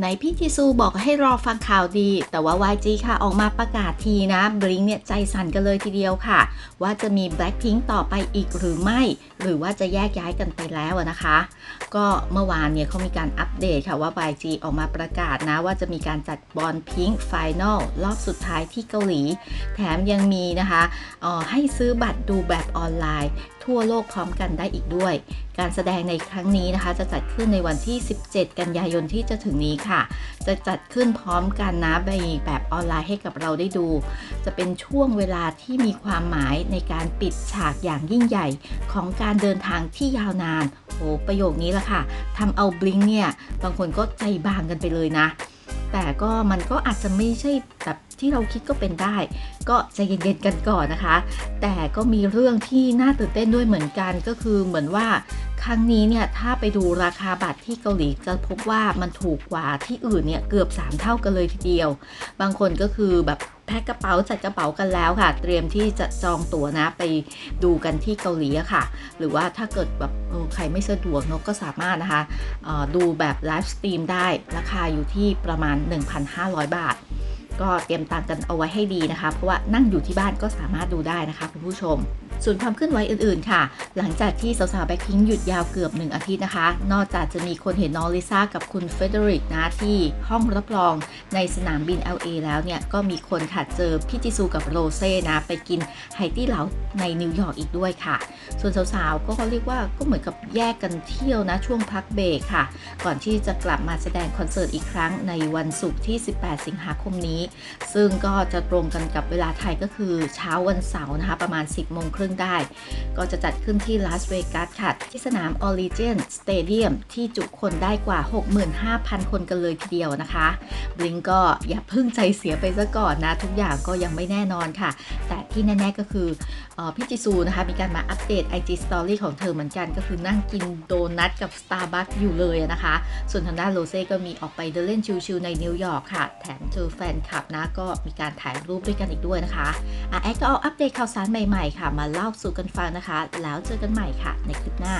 ในพี่จีซูบอกให้รอฟังข่าวดี แต่ว่า YG ค่ะออกมาประกาศทีนะบลิงเนี่ยใจสั่นกันเลยทีเดียวค่ะ ว่าจะมี Blackpink ต่อไปอีกหรือไม่ หรือว่าจะแยกย้ายกันไปแล้วนะคะ ก็เมื่อวานเนี่ยเขามีการอัปเดตค่ะว่า YG ออกมาประกาศนะ ว่าจะมีการจัดบอลพิงค์ไฟแนลรอบสุดท้ายที่เกาหลี แถมยังมีนะคะอ่อให้ซื้อบัตรดูแบบออนไลน์ ทั่วโลกพร้อมกันได้อีกด้วย การแสดงในครั้งนี้นะคะ จะจัดขึ้นในวันที่ 17 กันยายนที่จะถึงนี้ค่ะ จะจัดขึ้นพร้อมกันนะในแบบออนไลน์ให้กับเราได้ดู จะเป็นช่วงเวลาที่มีความหมายในการปิดฉากอย่างยิ่งใหญ่ของการเดินทางที่ยาวนานโอ้ประโยคนี้ละค่ะทำเอาบลิงเนี่ย บางคนก็ใจบางกันไปเลยนะ แต่ก็มันก็อาจจะไม่ใช่แบบที่เราคิดก็เป็นได้ ก็ใจเย็นๆกันก่อนนะคะ แต่ก็มีเรื่องที่น่าตื่นเต้นด้วยเหมือนกันก็คือเหมือนว่า ครั้งนี้เนี่ยถ้าไปดูราคาบัตรที่เกาหลีจะพบว่ามันถูกกว่าที่อื่นเนี่ยเกือบ 3 เท่ากันเลยทีเดียว บางคนก็คือแบบแพ็คกระเป๋าจัดกระเป๋ากันแล้วค่ะ เตรียมที่จะจองตั๋วนะไปดูกันที่เกาหลีค่ะ หรือว่าถ้าเกิดแบบใครไม่สะดวกนอะก็สามารถนะคะดูแบบไลฟ์สตรีมได้ราคาอยู่ที่ประมาณ 1,500 บาท ก็เตรียมตังค์กันเอาไว้ให้ดีนะคะ เพราะว่านั่งอยู่ที่บ้านก็สามารถดูได้นะคะคุณผู้ชม ส่วนความเคลื่อนไหวอื่นๆ ค่ะ หลังจากที่สาวๆแบ็คพิงหยุดยาวเกือบ 1 อาทิตย์นะคะ นอกจากจะมีคนเห็นน้องลิซ่ากับคุณเฟเดริกนะที่ห้องรับรอง ในสนามบิน LA แล้วเนี่ยก็มีคนค่ะเจอพี่จิซูกับโรเซ่นะไปกินไฮตี้เหลาในนิวยอร์กอีกด้วยค่ะ ส่วนสาวๆก็เขาเรียกว่าก็เหมือนกับแยกกันเที่ยวนะช่วงพักเบรกค่ะ ก่อนที่จะกลับมาแสดงคอนเสิร์ตอีกครั้งในวันศุกร์ที่ 18 สิงหาคมนี้ ซึ่งก็จะตรงกันกับเวลาไทยก็คือเช้าวันเสาร์นะคะประมาณ 10โมงครึ่งได้ ก็จะจัดขึ้นที่ลาสเวกัสค่ะ ที่สนาม o r i g i n Stadium ที่จุคนได้กว่า 65,000 คนกันเลยทีเดียวนะคะบลิงก็อย่าเพิ่งใจเสียไปซะก่อนนะ ทุกอย่างก็ยังไม่แน่นอนค่ะ แต่ที่แน่ ๆก็คืออพี่จิซูนะคะ มีการมาอัปเดต IG Story ของเธอเหมือนกัน ก็คือนั่งกินโดนัทกับ Starbucks อยู่เลยนะคะ ส่วนทางด้านโรเซ่ก็มีออกไปเดินเล่นชิลๆในนิวยอร์กค่ะ แถมเจอแฟนคลับนะ ก็มีการถ่ายรูปด้วยกันอีกด้วยนะคะอะแอดก็เอาอัปเดตข่าวสารใหม่ๆค่ะ มาเล่าสู่กันฟังนะคะ แล้วเจอกันใหม่ค่ะ ในคลิปหน้า